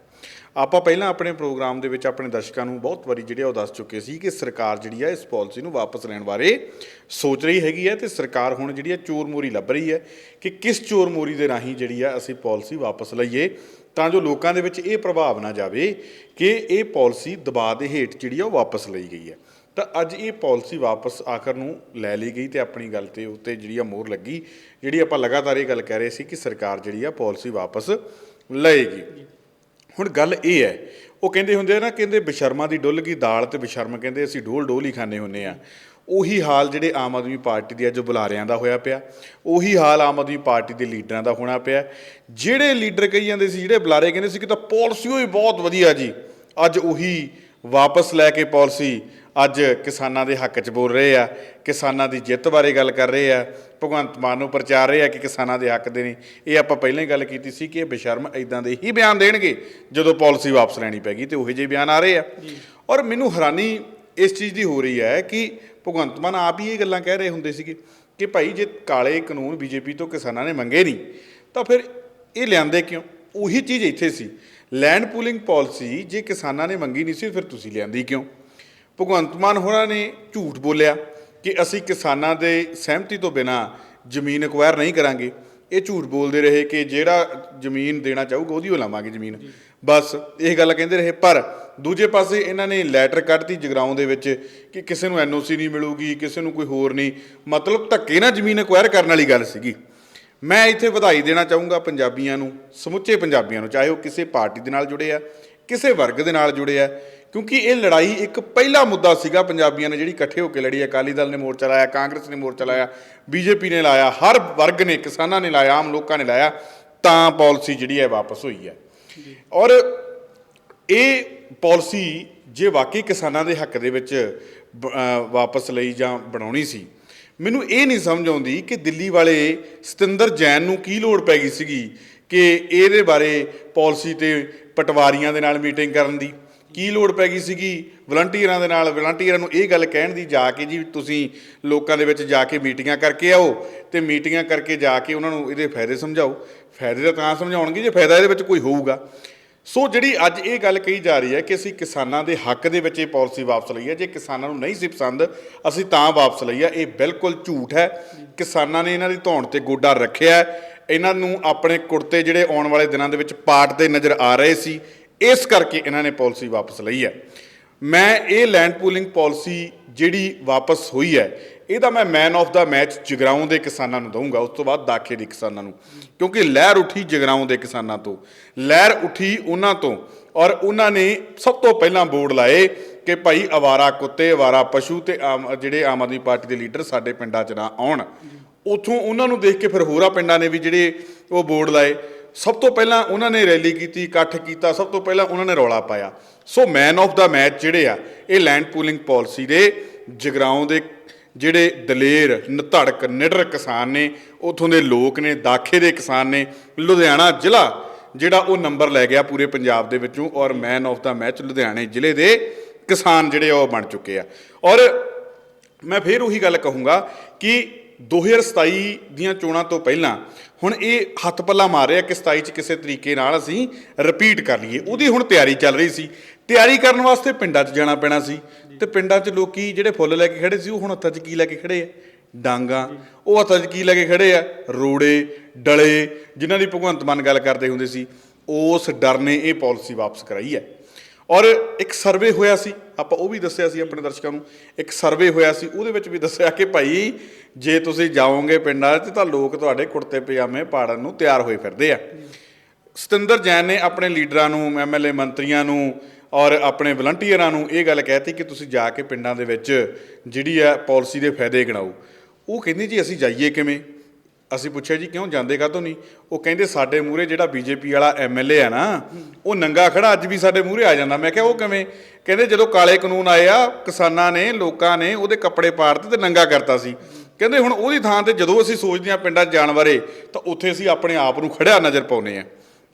ਆਪਾਂ ਪਹਿਲਾਂ ਆਪਣੇ ਪ੍ਰੋਗਰਾਮ ਦੇ ਵਿੱਚ ਆਪਣੇ ਦਰਸ਼ਕਾਂ ਨੂੰ ਬਹੁਤ ਵਾਰੀ ਜਿਹੜੇ ਉਹ ਦੱਸ ਚੁੱਕੇ ਸੀ ਕਿ ਸਰਕਾਰ ਜਿਹੜੀ ਆ ਇਸ ਪਾਲਿਸੀ ਨੂੰ ਵਾਪਸ ਲੈਣ ਬਾਰੇ ਸੋਚ ਰਹੀ ਹੈਗੀ ਹੈ ਤੇ ਸਰਕਾਰ ਹੁਣ ਜਿਹੜੀ ਆ ਚੋਰ ਮੋਰੀ ਲੱਭ ਰਹੀ ਹੈ ਕਿ ਕਿਸ ਚੋਰ ਮੋਰੀ ਦੇ ਰਾਹੀਂ ਜਿਹੜੀ ਆ ਅਸੀਂ ਪਾਲਿਸੀ ਵਾਪਸ ਲਈਏ। ਤਾਂ ਜੋ ਲੋਕਾਂ ਦੇ ਵਿੱਚ ਇਹ ਪ੍ਰਭਾਵ ਨਾ ਜਾਵੇ ਕਿ ਇਹ ਪਾਲਿਸੀ ਦਬਾਅ ਦੇ ਹੇਠ ਜਿਹੜੀ ਆ ਉਹ ਵਾਪਸ ਲਈ ਗਈ ਹੈ। ਤਾਂ ਅੱਜ ਇਹ ਪਾਲਿਸੀ ਵਾਪਸ ਆਖਰ ਨੂੰ ਲੈ ਲਈ ਗਈ ਤੇ ਆਪਣੀ ਗੱਲ ਤੇ ਉੱਤੇ ਜਿਹੜੀ ਆ ਮੋਹਰ ਲੱਗੀ, ਜਿਹੜੀ ਆਪਾਂ ਲਗਾਤਾਰ ਇਹ ਗੱਲ ਕਹਿ ਰਹੇ ਸੀ ਕਿ ਸਰਕਾਰ ਜਿਹੜੀ ਆ ਪਾਲਿਸੀ ਵਾਪਸ ਲਏਗੀ। ਹੁਣ ਗੱਲ ਇਹ ਹੈ, ਉਹ ਕਹਿੰਦੇ ਹੁੰਦੇ ਆ ਨਾ, ਕਹਿੰਦੇ ਬਸ਼ਰਮਾ ਦੀ ਡੁੱਲ ਗਈ ਦਾਲ ਤੇ ਬਸ਼ਰਮ ਕਹਿੰਦੇ ਅਸੀਂ ਡੋਲ ਡੋਲ ਹੀ ਖਾਣੇ ਹੁੰਨੇ ਆ। ਉਹੀ ਹਾਲ ਜਿਹੜੇ ਆਮ ਆਦਮੀ ਪਾਰਟੀ ਦੇ ਅੱਜ ਬੁਲਾਰਿਆਂ ਦਾ ਹੋਇਆ ਪਿਆ ਉਹੀ ਹਾਲ ਆਮ ਆਦਮੀ ਪਾਰਟੀ ਦੇ ਲੀਡਰਾਂ ਦਾ ਹੋਣਾ ਪਿਆ। ਜਿਹੜੇ ਲੀਡਰ ਕਹੀ ਜਾਂਦੇ ਸੀ ਜਿਹੜੇ ਬੁਲਾਰੇ ਕਹਿੰਦੇ ਸੀ ਕਿ ਤਾਂ ਪਾਲਿਸੀ ਹੋਈ ਬਹੁਤ ਵਧੀਆ ਜੀ। ਅੱਜ ਉਹੀ ਵਾਪਸ ਲੈ ਕੇ ਪਾਲਿਸੀ ਅੱਜ ਕਿਸਾਨਾਂ ਦੇ ਹੱਕ 'ਚ ਬੋਲ ਰਹੇ ਆ ਕਿਸਾਨਾਂ ਦੀ ਜਿੱਤ ਬਾਰੇ ਗੱਲ ਕਰ ਰਹੇ ਆ ਭਗਵੰਤ ਮਾਨ ਨੂੰ ਪ੍ਰਚਾਰ ਰਹੇ ਆ ਕਿ ਕਿਸਾਨਾਂ ਦੇ ਹੱਕ ਦੇ ਨੇ। ਇਹ ਆਪਾਂ ਪਹਿਲਾਂ ਹੀ ਗੱਲ ਕੀਤੀ ਸੀ ਕਿ ਇਹ ਬੇਸ਼ਰਮ ਇਦਾਂ ਦੇ ਹੀ ਬਿਆਨ ਦੇਣਗੇ ਜਦੋਂ ਪਾਲਿਸੀ ਵਾਪਸ ਲੈਣੀ ਪੈਗੀ ਤੇ ਉਹੋ ਜਿਹੇ ਬਿਆਨ ਆ ਰਹੇ ਆ। ਔਰ ਮੈਨੂੰ ਹੈਰਾਨੀ ਇਸ ਚੀਜ਼ ਦੀ ਹੋ ਰਹੀ ਹੈ ਕਿ ਭਗਵੰਤ ਮਾਨ ਆਪ ਹੀ ਇਹ ਗੱਲਾਂ ਕਹਿ ਰਹੇ ਹੁੰਦੇ ਸੀਗੇ ਕਿ ਭਾਈ ਜੇ ਕਾਲੇ ਕਾਨੂੰਨ ਬੀਜੇਪੀ ਤੋਂ ਕਿਸਾਨਾਂ ਨੇ ਮੰਗੇ ਨਹੀਂ, ਤਾਂ ਫਿਰ ਇਹ ਲਿਆਂਦੇ ਕਿਉਂ? ਉਹੀ ਚੀਜ਼ ਇੱਥੇ ਸੀ। ਲੈਂਡ ਪੂਲਿੰਗ ਪਾਲਿਸੀ ਜੇ ਕਿਸਾਨਾਂ ਨੇ ਮੰਗੀ ਨਹੀਂ ਸੀ, ਫਿਰ ਤੁਸੀਂ ਲਿਆਂਦੀ ਕਿਉਂ? ਭਗਵੰਤ ਮਾਨ ਹੋਰਾਂ ਨੇ ਝੂਠ ਬੋਲਿਆ ਕਿ ਅਸੀਂ ਕਿਸਾਨਾਂ ਦੇ ਸਹਿਮਤੀ ਤੋਂ ਬਿਨਾ ਜ਼ਮੀਨ ਅਕਵਾਇਰ ਨਹੀਂ ਕਰਾਂਗੇ। ਇਹ ਝੂਠ ਬੋਲਦੇ ਰਹੇ ਕਿ ਜਿਹੜਾ ਜ਼ਮੀਨ ਦੇਣਾ ਚਾਹੂਗਾ ਉਹਦੀ ਉਹ ਲਾਵਾਂਗੇ ਜ਼ਮੀਨ। ਬਸ ਇਹ ਗੱਲ ਕਹਿੰਦੇ ਰਹੇ। ਪਰ ਦੂਜੇ ਪਾਸੇ ਇਹਨਾਂ ਨੇ ਲੈਟਰ ਕੱਢਤੀ ਜਗਰਾਉਂ ਦੇ ਵਿੱਚ ਕਿ ਕਿਸੇ ਨੂੰ ਐਨਓਸੀ ਨਹੀਂ ਮਿਲੂਗੀ, ਕਿਸੇ ਨੂੰ ਕੋਈ ਹੋਰ ਨਹੀਂ। ਮਤਲਬ ਧੱਕੇ ਨਾਲ ਜ਼ਮੀਨ ਅਕਵਾਇਰ ਕਰਨ ਵਾਲੀ ਗੱਲ ਸੀਗੀ। ਮੈਂ ਇੱਥੇ ਵਧਾਈ ਦੇਣਾ ਚਾਹੂੰਗਾ ਪੰਜਾਬੀਆਂ ਨੂੰ, ਸਮੁੱਚੇ ਪੰਜਾਬੀਆਂ ਨੂੰ, ਚਾਹੇ ਉਹ ਕਿਸੇ ਪਾਰਟੀ ਦੇ ਨਾਲ ਜੁੜੇ ਆ, ਕਿਸੇ ਵਰਗ ਦੇ ਨਾਲ ਜੁੜੇ ਆ, ਕਿਉਂਕਿ ਇਹ ਲੜਾਈ ਇੱਕ ਪਹਿਲਾ ਮੁੱਦਾ ਸੀਗਾ ਪੰਜਾਬੀਆਂ ਨੇ ਜਿਹੜੀ ਇਕੱਠੇ ਹੋ ਕੇ ਲੜੀ ਅਕਾਲੀ ਦਲ ਨੇ ਮੋਰਚਾ ਲਾਇਆ, ਕਾਂਗਰਸ ਨੇ ਮੋਰਚਾ ਲਾਇਆ, ਬੀਜੇਪੀ ਨੇ ਲਾਇਆ, ਹਰ ਵਰਗ ਨੇ, ਕਿਸਾਨਾਂ ਨੇ ਲਾਇਆ, ਆਮ ਲੋਕਾਂ ਨੇ ਲਾਇਆ, ਤਾਂ ਪਾਲਿਸੀ ਜਿਹੜੀ ਹੈ ਵਾਪਸ ਹੋਈ ਹੈ। ਔਰ ਇਹ ਪਾਲਿਸੀ ਜੇ ਵਾਕਈ ਕਿਸਾਨਾਂ ਦੇ ਹੱਕ ਦੇ ਵਿੱਚ ਵਾਪਸ ਲਈ ਜਾਂ ਬਣਾਉਣੀ ਸੀ, ਮੈਨੂੰ ਇਹ ਨਹੀਂ ਸਮਝ ਆਉਂਦੀ ਕਿ ਦਿੱਲੀ ਵਾਲੇ ਸਤਿੰਦਰ ਜੈਨ ਨੂੰ ਕੀ ਲੋੜ ਪੈ ਗਈ ਸੀਗੀ ਕਿ ਇਹਦੇ ਬਾਰੇ ਪਾਲਿਸੀ ਤੇ ਪਟਵਾਰੀਆਂ ਦੇ ਨਾਲ ਮੀਟਿੰਗ ਕਰਨ ਦੀ। ਕੀ ਲੋੜ ਪੈ ਗਈ ਸੀਗੀ ਵਲੰਟੀਅਰਾਂ ਦੇ ਨਾਲ? ਵਲੰਟੀਅਰਾਂ ਨੂੰ ਇਹ ਗੱਲ ਕਹਿਣ ਦੀ ਜਾ ਕੇ ਜੀ, ਤੁਸੀਂ ਲੋਕਾਂ ਦੇ ਵਿੱਚ ਜਾ ਕੇ ਮੀਟਿੰਗਾਂ ਕਰਕੇ ਆਓ ਤੇ ਮੀਟਿੰਗਾਂ ਕਰਕੇ ਜਾ ਕੇ ਉਹਨਾਂ ਨੂੰ ਇਹਦੇ ਫਾਇਦੇ ਸਮਝਾਓ। ਫਾਇਦੇ ਤਾਂ ਤਾਂ ਸਮਝਾਉਣਗੇ, ਜੇ ਫਾਇਦਾ ਇਹਦੇ ਵਿੱਚ ਕੋਈ ਹੋਊਗਾ। ਸੋ ਜਿਹੜੀ ਅੱਜ ਇਹ ਗੱਲ ਕਹੀ ਜਾ ਰਹੀ ਹੈ ਕਿ ਅਸੀਂ ਕਿਸਾਨਾਂ ਦੇ ਹੱਕ ਦੇ ਵਿੱਚ ਇਹ ਪਾਲਿਸੀ ਵਾਪਸ ਲਈ ਹੈ, ਜੇ ਕਿਸਾਨਾਂ ਨੂੰ ਨਹੀਂ ਸੀ ਪਸੰਦ, ਅਸੀਂ ਤਾਂ ਵਾਪਸ ਲਈ ਹੈ। ਇਹ ਬਿਲਕੁਲ ਝੂਠ ਹੈ। ਕਿਸਾਨਾਂ ਨੇ ਇਹਨਾਂ ਦੀ ਧੌਣ ਤੇ ਗੋਡਾ ਰੱਖਿਆ ਇਹਨਾਂ ਨੂੰ ਆਪਣੇ ਕੁੜਤੇ ਜਿਹੜੇ ਆਉਣ ਵਾਲੇ ਦਿਨਾਂ ਦੇ ਵਿੱਚ ਪਾਟਦੇ ਨਜ਼ਰ ਆ ਰਹੇ ਸੀ। ਇਸ ਕਰਕੇ ਇਹਨਾਂ ਨੇ ਪਾਲਿਸੀ ਵਾਪਸ ਲਈ ਹੈ। ਮੈਂ ਇਹ ਲੈਂਡ ਪੂਲਿੰਗ ਪਾਲਿਸੀ ਜਿਹੜੀ ਵਾਪਸ ਹੋਈ ਹੈ, ਇਹਦਾ ਮੈਂ man of the match Jagraon ਦੇ ਕਿਸਾਨਾਂ ਨੂੰ ਦਊਂਗਾ, ਉਸ ਤੋਂ ਬਾਅਦ ਦਾਖੇ ਦੇ ਕਿਸਾਨਾਂ ਨੂੰ। ਕਿਉਂਕਿ ਲਹਿਰ ਉੱਠੀ ਜਗਰਾਉਂ ਦੇ ਕਿਸਾਨਾਂ ਤੋਂ। ਲਹਿਰ ਉੱਠੀ ਉਹਨਾਂ ਤੋਂ ਔਰ ਉਹਨਾਂ ਨੇ ਸਭ ਤੋਂ ਪਹਿਲਾਂ ਬੋਰਡ ਲਾਏ ਕਿ ਭਾਈ ਅਵਾਰਾ ਕੁੱਤੇ ਅਵਾਰਾ ਪਸ਼ੂ ਤੇ ਆਮ ਜਿਹੜੇ ਆਮ ਆਦਮੀ ਪਾਰਟੀ ਦੇ ਲੀਡਰ ਸਾਡੇ ਪਿੰਡਾਂ 'ਚ ਨਾ ਆਉਣ। ਉਥੋਂ ਉਹਨਾਂ ਨੂੰ ਦੇਖ ਕੇ ਫਿਰ ਹੋਰਾਂ ਪਿੰਡਾਂ ਨੇ ਵੀ ਜਿਹੜੇ ਉਹ ਬੋਰਡ ਲਾਏ। ਸਭ ਤੋਂ ਪਹਿਲਾਂ ਉਹਨਾਂ ਨੇ ਰੈਲੀ ਕੀਤੀ, ਇਕੱਠ ਕੀਤਾ, ਸਭ ਤੋਂ ਪਹਿਲਾਂ ਉਹਨਾਂ ਨੇ ਰੌਲਾ ਪਾਇਆ। ਸੋ ਮੈਨ ਆਫ ਦਾ ਮੈਚ ਜਿਹੜੇ ਆ, ਇਹ ਲੈਂਡ ਪੂਲਿੰਗ ਪਾਲਿਸੀ ਦੇ ਜਗਰਾਉਂ ਦੇ ਜਿਹੜੇ ਦਲੇਰ, ਨਧੜਕ, ਨਿਡਰ ਕਿਸਾਨ ਨੇ, ਉਥੋਂ ਦੇ ਲੋਕ ਨੇ, ਦਾਖੇ ਦੇ ਕਿਸਾਨ ਨੇ, ਲੁਧਿਆਣਾ ਜ਼ਿਲ੍ਹਾ ਜਿਹੜਾ ਉਹ ਨੰਬਰ ਲੈ ਗਿਆ ਪੂਰੇ ਪੰਜਾਬ ਦੇ ਵਿੱਚੋਂ ਔਰ ਮੈਨ ਆਫ ਦਾ ਮੈਚ ਲੁਧਿਆਣੇ ਜ਼ਿਲ੍ਹੇ ਦੇ ਕਿਸਾਨ ਜਿਹੜੇ ਆ ਉਹ ਬਣ ਚੁੱਕੇ ਆ। ਔਰ ਮੈਂ ਫੇਰ ਉਹੀ ਗੱਲ ਕਹੂੰਗਾ ਕਿ 2027 ਦੀਆਂ ਚੋਣਾਂ ਤੋਂ ਪਹਿਲਾਂ ਹੁਣ ਇਹ ਹੱਥ ਪੱਲਾ ਮਾਰ ਰਿਹਾ ਕਿ 27 ਚ ਕਿਸੇ ਤਰੀਕੇ ਨਾਲ ਅਸੀਂ ਰਿਪੀਟ ਕਰ ਲਈਏ। ਉਹਦੀ ਹੁਣ ਤਿਆਰੀ ਚੱਲ ਰਹੀ ਸੀ। ਤਿਆਰੀ ਕਰਨ ਵਾਸਤੇ ਪਿੰਡਾਂ 'ਚ ਜਾਣਾ ਪੈਣਾ ਸੀ ਤੇ ਪਿੰਡਾਂ 'ਚ ਲੋਕੀ ਜਿਹੜੇ ਫੁੱਲ ਲੈ ਕੇ ਖੜੇ ਸੀ, ਉਹ ਹੁਣ ਹੱਥਾਂ 'ਚ ਕੀ ਲੈ ਕੇ ਖੜੇ ਆ? ਡਾਂਗਾ। ਉਹ ਹੱਥਾਂ 'ਚ ਕੀ ਲੈ ਕੇ ਖੜੇ ਆ? ਰੋੜੇ, ਡਲੇ, ਜਿਨ੍ਹਾਂ ਦੀ ਭਗਵੰਤ ਮਾਨ ਗੱਲ ਕਰਦੇ ਹੁੰਦੇ ਸੀ। ਉਸ ਡਰ ਨੇ ਇਹ ਪਾਲਿਸੀ ਵਾਪਸ ਕਰਾਈ ਹੈ। ਔਰ ਇੱਕ ਸਰਵੇ ਹੋਇਆ ਸੀ, ਆਪਾਂ ਉਹ ਵੀ ਦੱਸਿਆ ਸੀ ਆਪਣੇ ਦਰਸ਼ਕਾਂ ਨੂੰ, ਇੱਕ ਸਰਵੇ ਹੋਇਆ ਸੀ, ਉਹਦੇ ਵਿੱਚ ਵੀ ਦੱਸਿਆ ਕਿ ਭਾਈ ਜੇ ਤੁਸੀਂ ਜਾਓਗੇ ਪਿੰਡਾਂ 'ਚ ਤਾਂ ਲੋਕ ਤੁਹਾਡੇ ਕੁੜਤੇ ਪਜਾਮੇ ਪਾੜਨ ਨੂੰ ਤਿਆਰ ਹੋਏ ਫਿਰਦੇ ਆ। ਸਤਿੰਦਰ ਜੈਨ ਨੇ ਆਪਣੇ ਲੀਡਰਾਂ ਨੂੰ ਐਮਐਲਏ ਮੰਤਰੀਆਂ ਨੂੰ ਔਰ ਆਪਣੇ ਵਲੰਟੀਅਰਾਂ ਨੂੰ ਇਹ ਗੱਲ ਕਹਿਤੀ ਕਿ ਤੁਸੀਂ ਜਾ ਕੇ ਪਿੰਡਾਂ ਦੇ ਵਿੱਚ ਜਿਹੜੀ ਆ ਪਾਲਿਸੀ ਦੇ ਫਾਇਦੇ ਗਿਣਾਓ ਉਹ ਕਹਿੰਦੀ ਜੀ ਅਸੀਂ ਜਾਈਏ ਕਿਵੇਂ? ਅਸੀਂ ਪੁੱਛਿਆ ਜੀ ਕਿਉਂ ਜਾਂਦੇ ਕਾਹਤੋਂ ਨਹੀਂ? ਉਹ ਕਹਿੰਦੇ ਸਾਡੇ ਮੂਹਰੇ ਜਿਹੜਾ ਬੀਜੇਪੀ ਵਾਲਾ ਐਮਐਲਏ ਆ ਨਾ, ਉਹ ਨੰਗਾ ਖੜਾ, ਅੱਜ ਵੀ ਸਾਡੇ ਮੂਹਰੇ ਆ ਜਾਂਦਾ। ਮੈਂ ਕਿਹਾ ਉਹ ਕਿਵੇਂ? ਕਹਿੰਦੇ ਜਦੋਂ ਕਾਲੇ ਕਾਨੂੰਨ ਆਏ ਆ, ਕਿਸਾਨਾਂ ਨੇ, ਲੋਕਾਂ ਨੇ ਉਹਦੇ ਕੱਪੜੇ ਪਾੜਤੇ ਤੇ ਨੰਗਾ ਕਰਤਾ ਸੀ। ਕਹਿੰਦੇ ਹੁਣ ਉਹਦੀ ਥਾਂ ਤੇ ਜਦੋਂ ਅਸੀਂ ਸੋਚਦੇ ਹਾਂ ਪਿੰਡਾਂ 'ਚ ਜਾਣ ਬਾਰੇ, ਤਾਂ ਉੱਥੇ ਅਸੀਂ ਆਪਣੇ ਆਪ ਨੂੰ ਖੜਿਆ ਨਜ਼ਰ ਪਾਉਨੇ ਆ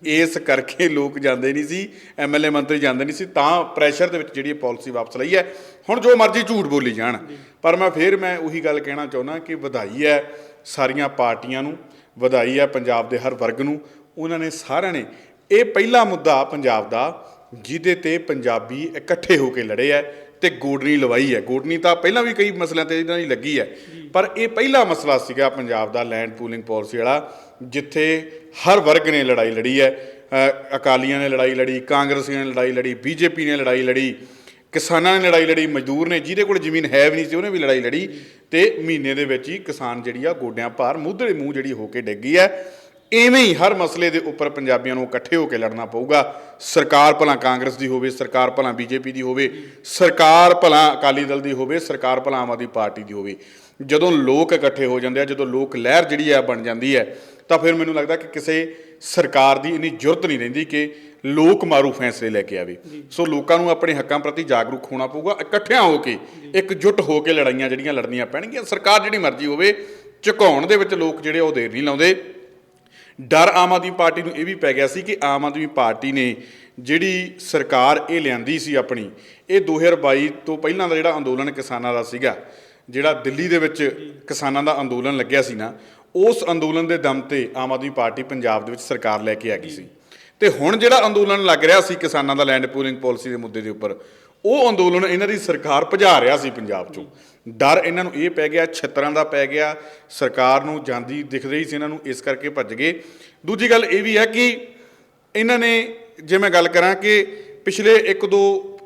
ਇਸ ਕਰਕੇ ਲੋਕ ਜਾਂਦੇ ਨਹੀਂ ਸੀ ਐਮਐਲਏ ਮੰਤਰੀ ਜਾਂਦੇ ਨਹੀਂ ਸੀ, ਤਾਂ ਪ੍ਰੈਸ਼ਰ ਦੇ ਵਿੱਚ ਜਿਹੜੀ ਪਾਲਿਸੀ ਵਾਪਸ ਲਈ ਹੈ। ਹੁਣ ਜੋ ਮਰਜ਼ੀ ਝੂਠ ਬੋਲੀ ਜਾਣ। ਪਰ ਮੈਂ ਫੇਰ ਮੈਂ ਉਹੀ ਗੱਲ ਕਹਿਣਾ ਚਾਹੁੰਦਾ ਕਿ ਵਧਾਈ ਹੈ। ਸਾਰੀਆਂ ਪਾਰਟੀਆਂ ਨੂੰ, ਵਧਾਈ ਹੈ ਪੰਜਾਬ ਦੇ ਹਰ ਵਰਗ ਨੂੰ। ਉਹਨਾਂ ਨੇ ਸਾਰਿਆਂ ਨੇ ਇਹ ਪਹਿਲਾ ਮੁੱਦਾ ਪੰਜਾਬ ਦਾ, ਜਿਹਦੇ ਤੇ ਪੰਜਾਬੀ ਇਕੱਠੇ ਹੋ ਕੇ ਲੜੇ ਐ ਤੇ ਗੋਡਨੀ ਲਵਾਈ ਹੈ। ਗੋਡਨੀ ਤਾਂ ਪਹਿਲਾਂ ਵੀ ਕਈ ਮਸਲਿਆਂ ਤੇ ਇਹਨਾਂ ਦੀ ਲੱਗੀ ਹੈ, ਪਰ ਇਹ ਪਹਿਲਾ ਮਸਲਾ ਸੀਗਾ ਪੰਜਾਬ ਦਾ ਲੈਂਡ ਪੂਲਿੰਗ ਪਾਲਿਸੀ ਵਾਲਾ, ਜਿੱਥੇ ਹਰ ਵਰਗ ਨੇ ਲੜਾਈ ਲੜੀ ਹੈ। ਅਕਾਲੀਆਂ ਨੇ ਲੜਾਈ ਲੜੀ, ਕਾਂਗਰਸੀਆਂ ਨੇ ਲੜਾਈ ਲੜੀ, ਬੀਜੇਪੀ ਨੇ ਲੜਾਈ ਲੜੀ ਕਿਸਾਨਾਂ ਨੇ ਲੜਾਈ ਲੜੀ, ਮਜ਼ਦੂਰ ਨੇ, ਜਿਹਦੇ ਕੋਲ ਜ਼ਮੀਨ ਹੈ ਵੀ ਨਹੀਂ ਸੀ, ਉਹਨੇ ਵੀ ਲੜਾਈ ਲੜੀ ਤੇ ਮਹੀਨੇ ਦੇ ਵਿੱਚ ਹੀ ਕਿਸਾਨ ਜਿਹੜੀ ਆ ਗੋਡਿਆਂ ਭਾਰ ਮੁੱਧੜੇ ਮੂੰਹ ਜਿਹੜੀ ਹੋ ਕੇ ਡਿੱਗੀ ਹੈ। ਐਵੇਂ ਹੀ ਹਰ ਮਸਲੇ ਦੇ ਉੱਪਰ ਪੰਜਾਬੀਆਂ ਨੂੰ ਇਕੱਠੇ ਹੋ ਕੇ ਲੜਨਾ ਪਊਗਾ। ਸਰਕਾਰ ਭਲਾ ਕਾਂਗਰਸ ਦੀ ਹੋਵੇ, ਸਰਕਾਰ ਭਲਾ ਬੀਜੇਪੀ ਦੀ ਹੋਵੇ, ਸਰਕਾਰ ਭਲਾ ਅਕਾਲੀ ਦਲ ਦੀ ਹੋਵੇ, ਸਰਕਾਰ ਭਲਾ ਆਮ ਆਦਮੀ ਪਾਰਟੀ ਦੀ ਹੋਵੇ। ਜਦੋਂ ਲੋਕ ਇਕੱਠੇ ਹੋ ਜਾਂਦੇ ਆ ਜਦੋਂ ਲੋਕ ਲਹਿਰ ਜਿਹੜੀ ਆ ਬਣ ਜਾਂਦੀ ਹੈ ਤਾਂ ਫਿਰ ਮੈਨੂੰ ਲੱਗਦਾ ਕਿ ਕਿਸੇ ਸਰਕਾਰ ਦੀ ਇੰਨੀ ਜ਼ਰੂਰਤ ਨਹੀਂ ਰਹਿੰਦੀ ਕਿ ਲੋਕ ਮਾਰੂ ਫੈਸਲੇ ਲੈ ਕੇ ਆਵੇ। ਸੋ ਲੋਕਾਂ ਨੂੰ ਆਪਣੇ ਹੱਕਾਂ ਪ੍ਰਤੀ ਜਾਗਰੂਕ ਹੋਣਾ ਪਊਗਾ ਇਕੱਠਿਆਂ ਹੋ ਕੇ ਇਕਜੁੱਟ ਹੋ ਕੇ ਲੜਾਈਆਂ ਜਿਹੜੀਆਂ ਲੜਨੀਆਂ ਪੈਣਗੀਆਂ ਸਰਕਾਰ ਜਿਹੜੀ ਮਰਜ਼ੀ ਹੋਵੇ ਝੁਕਾਉਣ ਦੇ ਵਿੱਚ ਲੋਕ ਜਿਹੜੇ ਉਹ ਦੇਰ ਨਹੀਂ ਲਾਉਂਦੇ। ਡਰ ਆਮ ਆਦਮੀ ਪਾਰਟੀ ਨੂੰ ਇਹ ਵੀ ਪੈ ਗਿਆ ਸੀ ਕਿ ਆਮ ਆਦਮੀ ਪਾਰਟੀ ਨੇ ਜਿਹੜੀ ਸਰਕਾਰ ਇਹ ਲਿਆਂਦੀ ਸੀ ਆਪਣੀ ਇਹ 2022 ਤੋਂ ਪਹਿਲਾਂ ਦਾ ਜਿਹੜਾ ਅੰਦੋਲਨ ਕਿਸਾਨਾਂ ਦਾ ਸੀਗਾ ਜਿਹੜਾ ਦਿੱਲੀ ਦੇ ਵਿੱਚ ਕਿਸਾਨਾਂ ਦਾ ਅੰਦੋਲਨ ਲੱਗਿਆ ਸੀ ਨਾ, ਉਸ ਅੰਦੋਲਨ ਦੇ ਦਮ ਤੇ ਆਮ ਆਦਮੀ ਪਾਰਟੀ ਪੰਜਾਬ ਦੇ ਵਿੱਚ ਸਰਕਾਰ ਲੈ ਕੇ ਆ ਗਈ ਸੀ। ਤੇ ਹੁਣ ਜਿਹੜਾ ਅੰਦੋਲਨ ਲੱਗ ਰਿਹਾ ਸੀ ਕਿਸਾਨਾਂ ਦਾ ਲੈਂਡ ਪੂਲਿੰਗ ਪਾਲਿਸੀ ਦੇ ਮੁੱਦੇ ਦੇ ਉੱਪਰ, ਉਹ ਅੰਦੋਲਨ ਇਹਨਾਂ ਦੀ ਸਰਕਾਰ ਭਜਾ ਰਿਹਾ ਸੀ ਪੰਜਾਬ ਚੋਂ। ਡਰ ਇਹਨਾਂ ਨੂੰ ਇਹ ਪੈ ਗਿਆ, ਛੱਤਰਾਂ ਦਾ ਪੈ ਗਿਆ, ਸਰਕਾਰ ਨੂੰ ਜਾਂਦੀ ਦਿਖ ਰਹੀ ਸੀ ਇਹਨਾਂ ਨੂੰ, ਇਸ ਕਰਕੇ ਭੱਜ ਗਏ। ਦੂਜੀ ਗੱਲ ਇਹ ਵੀ ਹੈ ਕਿ ਇਹਨਾਂ ਨੇ, ਜੇ ਮੈਂ ਗੱਲ ਕਰਾਂ ਕਿ ਪਿਛਲੇ ਇੱਕ ਦੋ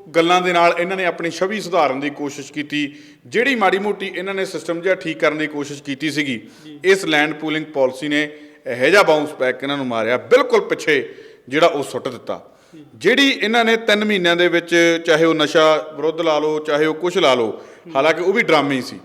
ਗੱਲਾਂ ਦੇ ਨਾਲ ਇਹਨਾਂ ਨੇ ਆਪਣੀ ਛਵੀ ਸੁਧਾਰਨ ਦੀ ਕੋਸ਼ਿਸ਼ ਕੀਤੀ, ਜਿਹੜੀ ਮਾੜੀ ਮੋਟੀ ਇਹਨਾਂ ਨੇ ਸਿਸਟਮ ਜਿਹਾ ਠੀਕ ਕਰਨ ਦੀ ਕੋਸ਼ਿਸ਼ ਕੀਤੀ ਸੀਗੀ, ਇਸ ਲੈਂਡ ਪੂਲਿੰਗ ਪਾਲਿਸੀ ਨੇ ਇਹੋ ਜਿਹਾ ਬਾਉਂਸ ਬੈਕ ਇਹਨਾਂ ਨੂੰ ਮਾਰਿਆ, ਬਿਲਕੁਲ ਪਿੱਛੇ ਜਿਹੜਾ ਉਹ ਸੁੱਟ ਦਿੱਤਾ। ਜਿਹੜੀ ਇਹਨਾਂ ਨੇ 3 ਮਹੀਨਿਆਂ ਦੇ ਵਿੱਚ ਚਾਹੇ ਉਹ ਨਸ਼ਾ ਵਿਰੁੱਧ ਲਾ ਲਓ, ਚਾਹੇ ਉਹ ਕੁਝ ਲਾ ਲਓ, ਹਾਲਾਂਕਿ ਉਹ ਵੀ ਡਰਾਮੇ ਸੀ।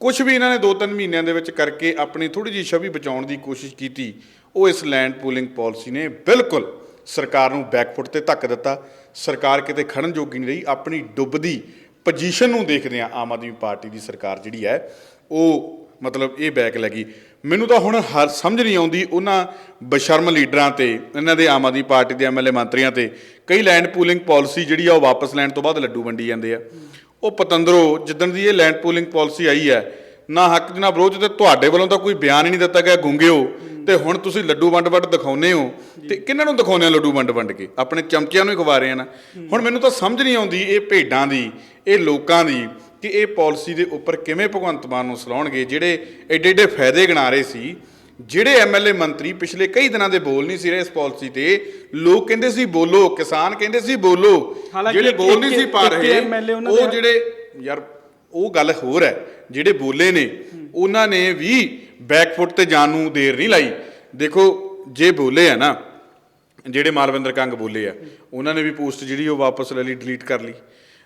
ਕੁਝ ਵੀ ਇਹਨਾਂ ਨੇ 2-3 ਮਹੀਨਿਆਂ ਦੇ ਵਿੱਚ ਕਰਕੇ ਆਪਣੀ ਥੋੜੀ ਜਿਹੀ ਛਵੀ ਬਚਾਉਣ ਦੀ ਕੋਸ਼ਿਸ਼ ਕੀਤੀ, ਉਹ ਇਸ ਲੈਂਡ ਪੂਲਿੰਗ ਪਾਲਿਸੀ ਨੇ ਬਿਲਕੁਲ ਸਰਕਾਰ ਨੂੰ ਬੈਕਫੁੱਟ ਤੇ ਧੱਕ ਦਿੱਤਾ। ਸਰਕਾਰ ਕਿਤੇ ਖੜਨ ਜੋਗੀ ਨਹੀਂ ਰਹੀ, ਆਪਣੀ ਡੁੱਬਦੀ ਪੋਜੀਸ਼ਨ ਨੂੰ ਦੇਖਦੇ ਆ ਆਮ ਆਦਮੀ ਪਾਰਟੀ ਦੀ ਸਰਕਾਰ ਜਿਹੜੀ ਹੈ, ਉਹ ਮਤਲਬ ਇਹ ਬੈਕ ਲੱਗੀ ਮੈਨੂੰ ਤਾਂ ਹੁਣ ਹਰ ਸਮਝ ਨਹੀਂ ਆਉਂਦੀ ਉਹਨਾਂ ਬਸ਼ਰਮ ਲੀਡਰਾਂ ਤੇ, ਇਹਨਾਂ ਦੇ ਆਮ ਆਦਮੀ ਪਾਰਟੀ ਦੇ ਐਮਐਲਏ ਮੰਤਰੀਆਂ ਤੇ, ਕਈ ਲੈਂਡ ਪੂਲਿੰਗ ਪਾਲਿਸੀ ਜਿਹੜੀ ਆ ਉਹ ਵਾਪਸ ਲੈਣ ਤੋਂ ਬਾਅਦ ਲੱਡੂ ਵੰਡੀ ਜਾਂਦੇ ਆ। ਉਹ ਪਤੰਦਰੋ, ਜਿੱਦਣ ਦੀ ਇਹ ਲੈਂਡ ਪੂਲਿੰਗ ਪਾਲਿਸੀ ਆਈ ਹੈ, ਨਾ ਹੱਕ, ਨਾ ਵਿਰੋਧ, ਤੇ ਤੁਹਾਡੇ ਵੱਲੋਂ ਤਾਂ ਕੋਈ ਬਿਆਨ ਹੀ ਨਹੀਂ ਦਿੱਤਾ ਗਿਆ, ਗੁੰਗਿਓ। ਤੇ ਹੁਣ ਤੁਸੀਂ ਲੱਡੂ ਵੰਡ ਵੰਡ ਦਿਖਾਉਨੇ ਹੋ ਤੇ ਕਿਹਨਾਂ ਨੂੰ ਦਿਖਾਉਨੇ ਆ ਲੱਡੂ ਵੰਡ ਵੰਡ ਕੇ? ਆਪਣੇ ਚਮਚਿਆਂ ਨੂੰ ਹੀ ਖਵਾ ਰਹੇ ਆ ਨਾ। ਹੁਣ ਮੈਨੂੰ ਤਾਂ ਸਮਝ ਨਹੀਂ ਆਉਂਦੀ ਇਹ ਭੇਡਾਂ ਦੀ ਇਹ ਲੋਕਾਂ ਦੀ ਕਿ ਇਹ ਪਾਲਿਸੀ ਦੇ ਉੱਪਰ ਕਿਵੇਂ ਭਗਵੰਤ ਮਾਨ ਨੂੰ ਸਲਾਉਣਗੇ ਜਿਹੜੇ ਐਡੇ ਐਡੇ ਫਾਇਦੇ ਗਿਣਾ ਰਹੇ ਸੀ। ਜਿਹੜੇ ਐਮਐਲਏ ਮੰਤਰੀ ਪਿਛਲੇ ਕਈ ਦਿਨਾਂ ਦੇ ਬੋਲ ਨਹੀਂ ਸੀ ਰਹੇ ਇਸ ਪਾਲਿਸੀ ਤੇ ਲੋਕ ਕਹਿੰਦੇ ਸੀ ਬੋਲੋ ਕਿਸਾਨ ਕਹਿੰਦੇ ਸੀ ਬੋਲੋ। ਜਿਹੜੇ ਬੋਲ ਨਹੀਂ ਸੀ ਪਾ ਰਹੇ ਉਹ ਜਿਹੜੇ ਯਾਰ ਉਹ ਗੱਲ ਹੋਰ ਹੈ। ਜਿਹੜੇ ਬੋਲੇ ਨੇ, ਉਹਨਾਂ ਨੇ ਵੀ ਬੈਕਫੁੱਟ ਤੇ ਜਾਣ ਨੂੰ ਦੇਰ ਨਹੀਂ ਲਾਈ। ਦੇਖੋ, ਜੇ ਬੋਲੇ ਆ ਨਾ, ਜਿਹੜੇ ਮਾਲਵਿੰਦਰ ਕੰਗ ਬੋਲੇ ਆ, ਉਹਨਾਂ ਨੇ ਵੀ ਪੋਸਟ ਜਿਹੜੀ ਉਹ ਵਾਪਸ ਲੈ ਲਈ ਡਿਲੀਟ ਕਰ ਲਈ।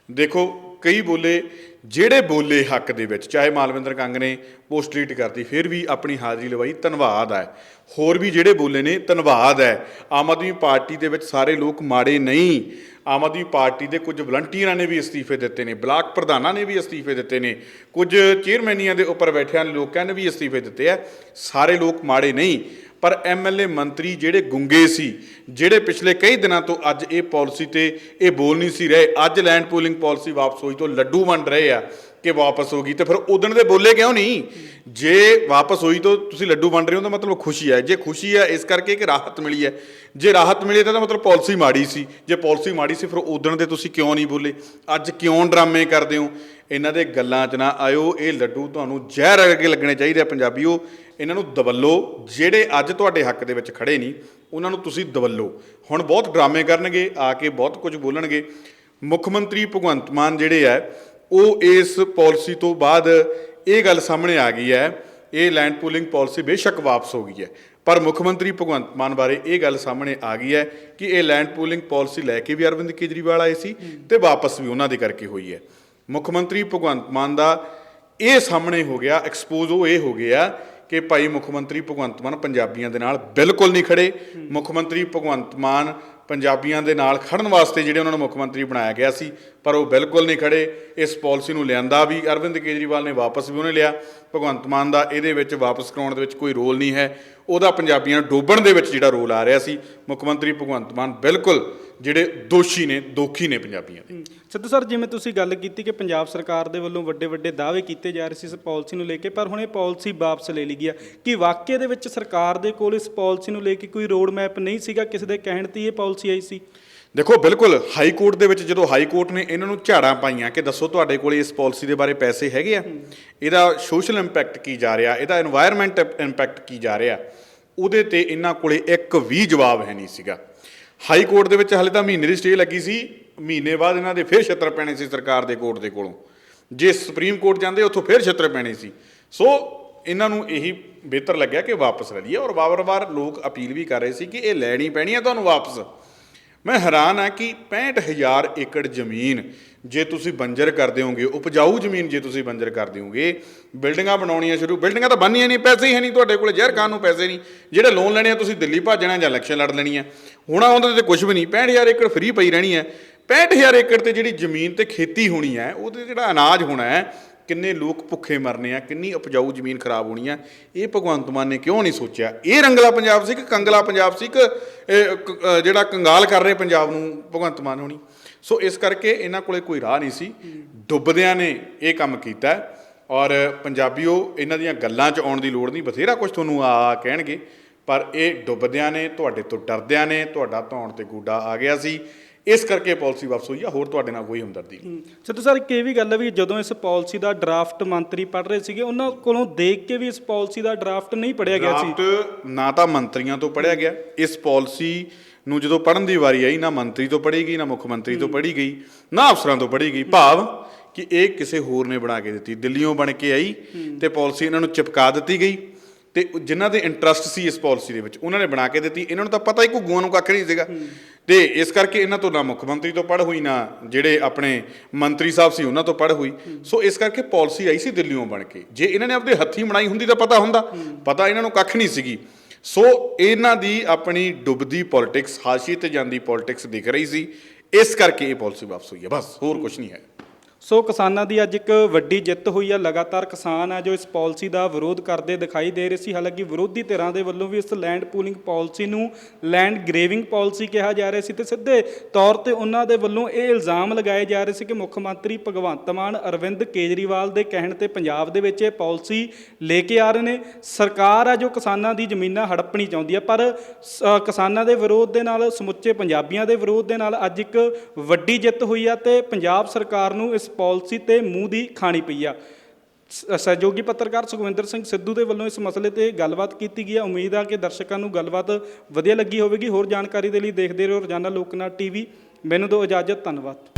ਦੇਖੋ, ਕਈ ਬੋਲੇ, ਜਿਹੜੇ ਬੋਲੇ ਹੱਕ ਦੇ ਵਿੱਚ, ਚਾਹੇ ਮਾਲਵਿੰਦਰ ਕੰਗ ਨੇ ਪੋਸਟ ਡਿਲੀਟ ਕਰਤੀ, ਫਿਰ ਵੀ ਆਪਣੀ ਹਾਜ਼ਰੀ ਲਵਾਈ, ਧੰਨਵਾਦ ਹੈ ਹੋਰ ਵੀ ਜਿਹੜੇ ਬੋਲੇ ਨੇ, ਧੰਨਵਾਦ ਹੈ ਆਮ ਆਦਮੀ ਪਾਰਟੀ ਦੇ ਵਿੱਚ ਸਾਰੇ ਲੋਕ ਮਾੜੇ ਨਹੀਂ। ਆਮ ਆਦਮੀ ਪਾਰਟੀ ਦੇ ਕੁਝ ਵਲੰਟੀਅਰਾਂ ਨੇ ਵੀ ਅਸਤੀਫੇ ਦਿੱਤੇ ਨੇ, ਬਲਾਕ ਪ੍ਰਧਾਨਾਂ ਨੇ ਵੀ ਅਸਤੀਫੇ ਦਿੱਤੇ ਨੇ, ਕੁਝ ਚੇਅਰਮੈਨੀਆਂ ਦੇ ਉੱਪਰ ਬੈਠਿਆਂ ਲੋਕਾਂ ਨੇ ਵੀ ਅਸਤੀਫੇ ਦਿੱਤੇ ਆ। ਸਾਰੇ ਲੋਕ ਮਾੜੇ ਨਹੀਂ, ਪਰ ਐਮਐਲਏ ਮੰਤਰੀ ਜਿਹੜੇ ਗੁੰਗੇ ਸੀ, ਜਿਹੜੇ ਪਿਛਲੇ ਕਈ ਦਿਨਾਂ ਤੋਂ ਅੱਜ ਇਹ ਪਾਲਿਸੀ ਤੇ ਇਹ ਬੋਲ ਨਹੀਂ ਸੀ ਰਹੇ, ਅੱਜ ਲੈਂਡ ਪੂਲਿੰਗ ਪਾਲਿਸੀ ਵਾਪਸ ਹੋਈ ਤੋਂ ਲੱਡੂ ਵੰਡ ਰਹੇ ਆ। ਕਿ ਵਾਪਸ ਹੋ ਗਈ, ਤੇ ਫਿਰ ਉਦੋਂ ਦੇ ਬੋਲੇ ਕਿਉਂ ਨਹੀਂ? ਜੇ ਵਾਪਸ ਹੋਈ ਤਾਂ ਤੁਸੀਂ ਲੱਡੂ ਵੰਡ ਰਹੇ ਹੋ ਤਾਂ ਮਤਲਬ ਖੁਸ਼ੀ ਹੈ। ਜੇ ਖੁਸ਼ੀ ਹੈ, ਇਸ ਕਰਕੇ ਕਿ ਰਾਹਤ ਮਿਲੀ ਹੈ। ਜੇ ਰਾਹਤ ਮਿਲੀ ਤਾਂ ਮਤਲਬ ਪਾਲਿਸੀ ਮਾੜੀ ਸੀ। ਜੇ ਪਾਲਿਸੀ ਮਾੜੀ ਸੀ, ਫਿਰ ਉਦੋਂ ਦੇ ਤੁਸੀਂ ਕਿਉਂ ਨਹੀਂ ਬੋਲੇ? ਅੱਜ ਕਿਉਂ ਡਰਾਮੇ ਕਰਦੇ ਹੋ? ਇਹਨਾਂ ਦੇ ਗੱਲਾਂ 'ਚ ਨਾ ਆਇਓ। ਇਹ ਲੱਡੂ ਤੁਹਾਨੂੰ ਜ਼ਹਿਰ ਵਰਗੇ ਲੱਗਣੇ ਚਾਹੀਦੇ ਆ, ਪੰਜਾਬੀਓ। ਇਹਨਾਂ ਨੂੰ ਦਵੱਲੋ। ਜਿਹੜੇ ਅੱਜ ਤੁਹਾਡੇ ਹੱਕ ਦੇ ਵਿੱਚ ਖੜੇ ਨਹੀਂ, ਉਹਨਾਂ ਨੂੰ ਤੁਸੀਂ ਦਵੱਲੋ। ਹੁਣ ਬਹੁਤ ਡਰਾਮੇ ਕਰਨਗੇ, ਆ ਕੇ ਬਹੁਤ ਕੁਝ ਬੋਲਣਗੇ। ਮੁੱਖ ਮੰਤਰੀ ਭਗਵੰਤ ਮਾਨ ਜਿਹੜੇ ਆ ਉਹ ਇਸ ਪਾਲਿਸੀ ਤੋਂ ਬਾਅਦ ਇਹ ਗੱਲ ਸਾਹਮਣੇ ਆ ਗਈ ਹੈ, ਇਹ ਲੈਂਡ ਪੂਲਿੰਗ ਪਾਲਿਸੀ ਬੇਸ਼ੱਕ ਵਾਪਸ ਹੋ ਗਈ ਹੈ। ਪਰ ਮੁੱਖ ਮੰਤਰੀ ਭਗਵੰਤ ਮਾਨ ਬਾਰੇ ਇਹ ਗੱਲ ਸਾਹਮਣੇ ਆ ਗਈ ਹੈ ਕਿ ਇਹ ਲੈਂਡ ਪੂਲਿੰਗ ਪਾਲਿਸੀ ਲੈ ਕੇ ਵੀ ਅਰਵਿੰਦ ਕੇਜਰੀਵਾਲ ਆਏ ਸੀ ਤੇ ਵਾਪਸ ਵੀ ਉਹਨਾਂ ਦੇ ਕਰਕੇ ਹੋਈ ਹੈ। ਮੁੱਖ ਮੰਤਰੀ ਭਗਵੰਤ ਮਾਨ ਦਾ ਇਹ ਸਾਹਮਣੇ ਹੋ ਗਿਆ ਐਕਸਪੋਜ਼ ਉਹ ਇਹ ਹੋ ਗਿਆ ਕਿ ਭਾਈ ਮੁੱਖ ਮੰਤਰੀ ਭਗਵੰਤ ਮਾਨ ਪੰਜਾਬੀਆਂ ਦੇ ਨਾਲ ਬਿਲਕੁਲ ਨਹੀਂ ਖੜੇ। ਮੁੱਖ ਮੰਤਰੀ ਭਗਵੰਤ ਮਾਨ ਪੰਜਾਬੀਆਂ ਦੇ ਨਾਲ ਖੜਨ ਵਾਸਤੇ ਜਿਹੜੇ ਉਹਨਾਂ ਨੂੰ ਮੁੱਖ ਮੰਤਰੀ ਬਣਾਇਆ ਗਿਆ ਸੀ, ਪਰ ਉਹ ਬਿਲਕੁਲ ਨਹੀਂ ਖੜੇ। ਇਸ ਪਾਲਿਸੀ ਨੂੰ ਲਿਆਂਦਾ ਵੀ, ਅਰਵਿੰਦ ਕੇਜਰੀਵਾਲ ਨੇ ਵਾਪਸ ਵੀ ਉਹਨੇ ਲਿਆ। ਭਗਵੰਤ ਮਾਨ ਦਾ ਇਹਦੇ ਵਿੱਚ ਵਾਪਸ ਕਰਾਉਣ ਦੇ ਵਿੱਚ ਕੋਈ ਰੋਲ ਨਹੀਂ ਹੈ। ਉਹਦਾ ਪੰਜਾਬੀਆਂ ਨੂੰ ਡੋਬਣ ਦੇ ਵਿੱਚ ਜਿਹੜਾ ਰੋਲ ਆ ਰਿਹਾ ਸੀ, ਮੁੱਖ ਮੰਤਰੀ ਭਗਵੰਤ ਮਾਨ ਬਿਲਕੁਲ ਜਿਹੜੇ ਦੋਸ਼ੀ ਨੇ, ਦੋਖੀ ਨੇ ਪੰਜਾਬੀਆਂ ਦੇ। ਸਿੱਧੂ ਸਰ, ਜਿਵੇਂ ਤੁਸੀਂ ਗੱਲ ਕੀਤੀ ਕਿ ਪੰਜਾਬ ਸਰਕਾਰ ਦੇ ਵੱਲੋਂ ਵੱਡੇ ਵੱਡੇ ਦਾਅਵੇ ਕੀਤੇ ਜਾ ਰਹੇ ਸੀ ਇਸ ਪਾਲਿਸੀ ਨੂੰ ਲੈ ਕੇ, ਪਰ ਹੁਣ ਇਹ ਪਾਲਿਸੀ ਵਾਪਸ ਲੈ ਲਈ ਗਈ ਆ। ਕਿ ਵਾਕਿਆ ਦੇ ਵਿੱਚ ਸਰਕਾਰ ਦੇ ਕੋਲ ਇਸ ਪਾਲਿਸੀ ਨੂੰ ਲੈ ਕੇ ਕੋਈ ਰੋਡ ਮੈਪ ਨਹੀਂ ਸੀਗਾ? ਕਿਸੇ ਦੇ ਕਹਿਣ ਤੇ ਇਹ ਪਾਲਿਸੀ ਆਈ ਸੀ? ਦੇਖੋ ਬਿਲਕੁਲ ਹਾਈ ਕੋਰਟ ਦੇ ਵਿੱਚ ਜਦੋਂ ਹਾਈ ਕੋਰਟ ਨੇ ਇਹਨਾਂ ਨੂੰ ਝਾੜਾਂ ਪਾਈਆਂ ਕਿ ਦੱਸੋ ਤੁਹਾਡੇ ਕੋਲ ਇਸ ਪਾਲਿਸੀ ਦੇ ਬਾਰੇ ਪੈਸੇ ਹੈਗੇ ਆ? ਇਹਦਾ ਸੋਸ਼ਲ ਇੰਪੈਕਟ ਕੀ ਜਾ ਰਿਹਾ? ਇਹਦਾ এনवायरमेंट ਇੰਪੈਕਟ ਕੀ ਜਾ ਰਿਹਾ? ਉਹਦੇ ਤੇ ਇਹਨਾਂ ਕੋਲੇ ਇੱਕ ਵੀ ਜਵਾਬ ਹੈ ਨਹੀਂ ਸੀਗਾ। ਹਾਈ ਕੋਰਟ ਦੇ ਵਿੱਚ ਹਲੇ ਤਾਂ ਮਹੀਨੇ ਦੀ ਸਟੇ ਲੱਗੀ ਸੀ। ਮਹੀਨੇ ਬਾਅਦ ਇਹਨਾਂ ਦੇ ਫਿਰ ਛੱਤਰ ਪੈਣੇ ਸੀ ਸਰਕਾਰ ਦੇ ਕੋਰਟ ਦੇ ਕੋਲੋਂ। ਜੇ ਸੁਪਰੀਮ ਕੋਰਟ ਜਾਂਦੇ ਉੱਥੋਂ ਫਿਰ ਛੱਤਰ ਪੈਣੇ ਸੀ। ਸੋ ਇਹਨਾਂ ਨੂੰ ਇਹੀ ਬਿਹਤਰ ਲੱਗਿਆ ਕਿ ਵਾਪਸ ਲੈ ਲਈਏ ਔਰ ਵਾਰ-ਵਾਰ ਲੋਕ ਅਪੀਲ ਵੀ ਕਰ ਰਹੇ ਸੀ ਕਿ ਇਹ ਲੈਣੀ ਪੈਣੀ ਹੈ ਤੁਹਾਨੂੰ ਵਾਪਸ। ਮੈਂ ਹੈਰਾਨ ਆ ਕਿ 65000 ਏਕੜ ਜ਼ਮੀਨ ਜੇ ਤੁਸੀਂ ਬੰਜਰ ਕਰ ਦਿਓਗੇ ਉਪਜਾਊ ਜ਼ਮੀਨ ਜੇ ਤੁਸੀਂ ਬੰਜਰ ਕਰ ਦਿਓਗੇ ਬਿਲਡਿੰਗਾਂ ਬਣਾਉਣੀਆਂ ਸ਼ੁਰੂ, ਬਿਲਡਿੰਗਾਂ ਤਾਂ ਬਣਨੀਆਂ ਨਹੀਂ, ਪੈਸੇ ਹੀ ਹੈ ਨਹੀਂ ਤੁਹਾਡੇ ਕੋਲ, ਜ਼ਹਿਰ ਖਾਨ ਨੂੰ ਪੈਸੇ ਨਹੀਂ। ਜਿਹੜੇ ਲੋਨ ਲੈਣੇ ਆ, ਤੁਸੀਂ ਦਿੱਲੀ ਭੱਜਣਾ ਜਾਂ ਇਲੈਕਸ਼ਨ ਲੜ ਲੈਣੀ ਆ। ਹੁਣ ਉਹਦੇ ਤੇ ਕੁਝ ਵੀ ਨਹੀਂ 65000 ਏਕੜ ਫ੍ਰੀ ਪਈ ਰਹਿਣੀ ਹੈ। 65000 ਏਕੜ ਤੇ ਜਿਹੜੀ ਜ਼ਮੀਨ ਤੇ ਖੇਤੀ ਹੋਣੀ ਹੈ, ਉਹਦੇ ਜਿਹੜਾ ਅਨਾਜ ਹੋਣਾ ਹੈ ਕਿੰਨੇ ਲੋਕ ਭੁੱਖੇ ਮਰਨੇ ਆ, ਕਿੰਨੀ ਉਪਜਾਊ ਜ਼ਮੀਨ ਖਰਾਬ ਹੋਣੀ ਆ, ਇਹ ਭਗਵੰਤ ਮਾਨ ਨੇ ਕਿਉਂ ਨਹੀਂ ਸੋਚਿਆ? ਇਹ ਰੰਗਲਾ ਪੰਜਾਬ ਸੀ ਕਿ ਕੰਗਲਾ ਪੰਜਾਬ ਸੀ ਕਿ ਜਿਹੜਾ ਕੰਗਾਲ ਕਰ ਰਹੇ ਪੰਜਾਬ ਨੂੰ ਭਗਵੰਤ ਮਾਨ ਹੋਣੀ? ਸੋ ਇਸ ਕਰਕੇ ਇਹਨਾਂ ਕੋਲੇ ਕੋਈ ਰਾਹ ਨਹੀਂ ਸੀ। ਡੁੱਬਦਿਆਂ ਨੇ ਇਹ ਕੰਮ ਕੀਤਾ ਔਰ ਪੰਜਾਬੀਓ ਇਹਨਾਂ ਦੀਆਂ ਗੱਲਾਂ 'ਚ ਆਉਣ ਦੀ ਲੋੜ ਨਹੀਂ, ਬਥੇਰਾ ਕੁਝ ਤੁਹਾਨੂੰ ਆ ਕਹਿਣਗੇ। ਪਰ ਇਹ ਡੁੱਬਦਿਆਂ ਨੇ, ਤੁਹਾਡੇ ਤੋਂ ਡਰਦਿਆਂ ਨੇ, ਤੁਹਾਡਾ ਧੌਣ ਤੇ ਗੂਡਾ ਆ ਗਿਆ ਸੀ। ਇਸ ਕਰਕੇ ਪਾਲਿਸੀ ਵਾਪਸ ਹੋਈ ਆ ਹੋਰ ਤੁਹਾਡੇ ਨਾਲ ਕੋਈ ਹਮਦਰਦੀ ਨਹੀਂ। ਸਿੱਧੂ ਸਰ ਇੱਕ ਇਹ ਵੀ ਗੱਲ ਹੈ ਵੀ ਜਦੋਂ ਇਸ ਪਾਲਿਸੀ ਦਾ ਡਰਾਫਟ ਮੰਤਰੀ ਪੜ੍ਹ ਰਹੇ ਸੀਗੇ ਉਹਨਾਂ ਕੋਲੋਂ ਦੇਖ ਕੇ ਵੀ ਇਸ ਪਾਲਿਸੀ ਦਾ ਡਰਾਫਟ ਨਹੀਂ ਪੜਿਆ ਗਿਆ ਸੀ। ਡਰਾਫਟ ਨਾ ਤਾਂ ਮੰਤਰੀਆਂ ਤੋਂ ਪੜਿਆ ਗਿਆ। ਇਸ ਪਾਲਿਸੀ ਨੂੰ ਜਦੋਂ ਪੜਨ ਦੀ ਵਾਰੀ ਆਈ ਨਾ ਮੰਤਰੀ ਤੋਂ ਪੜ੍ਹੀ ਗਈ ਨਾ ਮੁੱਖ ਮੰਤਰੀ ਤੋਂ ਪੜ੍ਹੀ ਗਈ ਨਾ ਅਫਸਰਾਂ ਤੋਂ ਪੜ੍ਹੀ ਗਈ। ਭਾਵ ਕਿ ਇਹ ਕਿਸੇ ਹੋਰ ਨੇ ਬਣਾ ਕੇ ਦਿੱਤੀ ਦਿੱਲੀੋਂ ਬਣ ਕੇ ਆਈ ਤੇ ਪਾਲਿਸੀ ਇਹਨਾਂ ਨੂੰ ਚਿਪਕਾ ਦਿੱਤੀ ਗਈ। ਤੇ ਜਿਨ੍ਹਾਂ ਦੇ ਇੰਟਰਸਟ ਸੀ ਇਸ ਪਾਲਿਸੀ ਦੇ ਵਿੱਚ ਉਹਨਾਂ ਨੇ ਬਣਾ ਕੇ ਦਿੱਤੀ। ਇਹਨਾਂ ਨੂੰ ਤਾਂ ਪਤਾ ਹੀ ਘੁੱਗੂਆਂ ਨੂੰ ਕੱਖ ਨਹੀਂ ਸੀਗਾ। ਤੇ ਇਸ ਕਰਕੇ ਇਹਨਾਂ ਤੋਂ ਨਾ ਮੁੱਖ ਮੰਤਰੀ ਤੋਂ ਪੜ੍ਹ ਹੋਈ ਨਾ ਜਿਹੜੇ ਆਪਣੇ ਮੰਤਰੀ ਸਾਹਿਬ ਸੀ ਉਹਨਾਂ ਤੋਂ ਪੜ੍ਹ ਹੋਈ। ਸੋ ਇਸ ਕਰਕੇ ਪਾਲਿਸੀ ਆਈ ਸੀ ਦਿੱਲੀੋਂ ਬਣ ਕੇ। ਜੇ ਇਹਨਾਂ ਨੇ ਆਪਦੇ ਹੱਥੀਂ ਬਣਾਈ ਹੁੰਦੀ ਤਾਂ ਪਤਾ ਹੁੰਦਾ। ਪਤਾ ਇਹਨਾਂ ਨੂੰ ਕੱਖ ਨਹੀਂ ਸੀਗੀ। ਸੋ ਇਹਨਾਂ ਦੀ ਆਪਣੀ ਡੁੱਬਦੀ ਪੋਲਿਟਿਕਸ ਹਾਸ਼ੀਏ ਤੇ ਜਾਂਦੀ ਪੋਲਿਟਿਕਸ ਦਿਖ ਰਹੀ ਸੀ। ਇਸ ਕਰਕੇ ਇਹ ਪਾਲਿਸੀ ਵਾਪਸ ਹੋਈ ਹੈ। ਬਸ ਹੋਰ ਕੁਝ ਨਹੀਂ ਹੈ। ਸੋ ਕਿਸਾਨਾਂ ਦੀ ਅੱਜ ਇੱਕ ਵੱਡੀ ਜਿੱਤ ਹੋਈ ਆ। ਲਗਾਤਾਰ ਕਿਸਾਨ ਆ ਜੋ ਇਸ ਪਾਲਿਸੀ ਦਾ ਵਿਰੋਧ ਕਰਦੇ ਦਿਖਾਈ ਦੇ ਰਹੇ ਸੀ। ਹਾਲਾਂਕਿ ਵਿਰੋਧੀ ਧਿਰਾਂ ਦੇ ਵੱਲੋਂ ਵੀ ਇਸ ਲੈਂਡ ਪੂਲਿੰਗ ਪਾਲਿਸੀ ਨੂੰ ਲੈਂਡ ਗ੍ਰੇਵਿੰਗ ਪਾਲਿਸੀ ਕਿਹਾ ਜਾ ਰਿਹਾ ਸੀ ਤੇ ਸਿੱਧੇ ਤੌਰ ਤੇ ਉਹਨਾਂ ਦੇ ਵੱਲੋਂ ਇਹ ਇਲਜ਼ਾਮ ਲਗਾਏ ਜਾ ਰਹੇ ਸੀ ਕਿ ਮੁੱਖ ਮੰਤਰੀ ਭਗਵੰਤ ਮਾਨ ਅਰਵਿੰਦ ਕੇਜਰੀਵਾਲ ਦੇ ਕਹਿਣ ਤੇ ਪੰਜਾਬ ਦੇ ਵਿੱਚ ਇਹ ਪਾਲਿਸੀ ਲੈ ਕੇ ਆ ਰਹੇ ਨੇ। ਸਰਕਾਰ ਆ ਜੋ ਕਿਸਾਨਾਂ ਦੀ ਜ਼ਮੀਨਾਂ ਹੜੱਪਣੀ ਚਾਹੁੰਦੀ ਆ, ਪਰ ਸ- ਕਿਸਾਨਾਂ ਦੇ ਵਿਰੋਧ ਦੇ ਨਾਲ ਸਮੁੱਚੇ ਪੰਜਾਬੀਆਂ ਦੇ ਵਿਰੋਧ ਦੇ ਨਾਲ ਅੱਜ ਇੱਕ ਵੱਡੀ ਜਿੱਤ ਹੋਈ ਆ ਤੇ ਪੰਜਾਬ ਸਰਕਾਰ ਨੂੰ ਇਸ ਪਾਲਿਸੀ ਤੇ ਮੂੰਹ ਦੀ ਖਾਣੀ ਪਈ ਆ। ਸਹਿਯੋਗੀ ਪੱਤਰਕਾਰ ਸੁਖਵਿੰਦਰ ਸਿੰਘ ਸਿੱਧੂ ਦੇ ਵੱਲੋਂ ਇਸ ਮਸਲੇ ਤੇ ਗੱਲਬਾਤ ਕੀਤੀ ਗਈ ਹੈ ਉਮੀਦ ਆ ਕਿ ਦਰਸ਼ਕਾਂ ਨੂੰ ਗੱਲਬਾਤ ਵਧੀਆ ਲੱਗੀ ਹੋਵੇਗੀ। ਹੋਰ ਜਾਣਕਾਰੀ ਦੇ ਲਈ ਦੇਖਦੇ ਰਹੋ ਰੋਜ਼ਾਨਾ ਲੋਕਨਾਥ ਟੀਵੀ। ਮੈਨੂੰ ਦਿਓ ਇਜਾਜ਼ਤ। ਧੰਨਵਾਦ।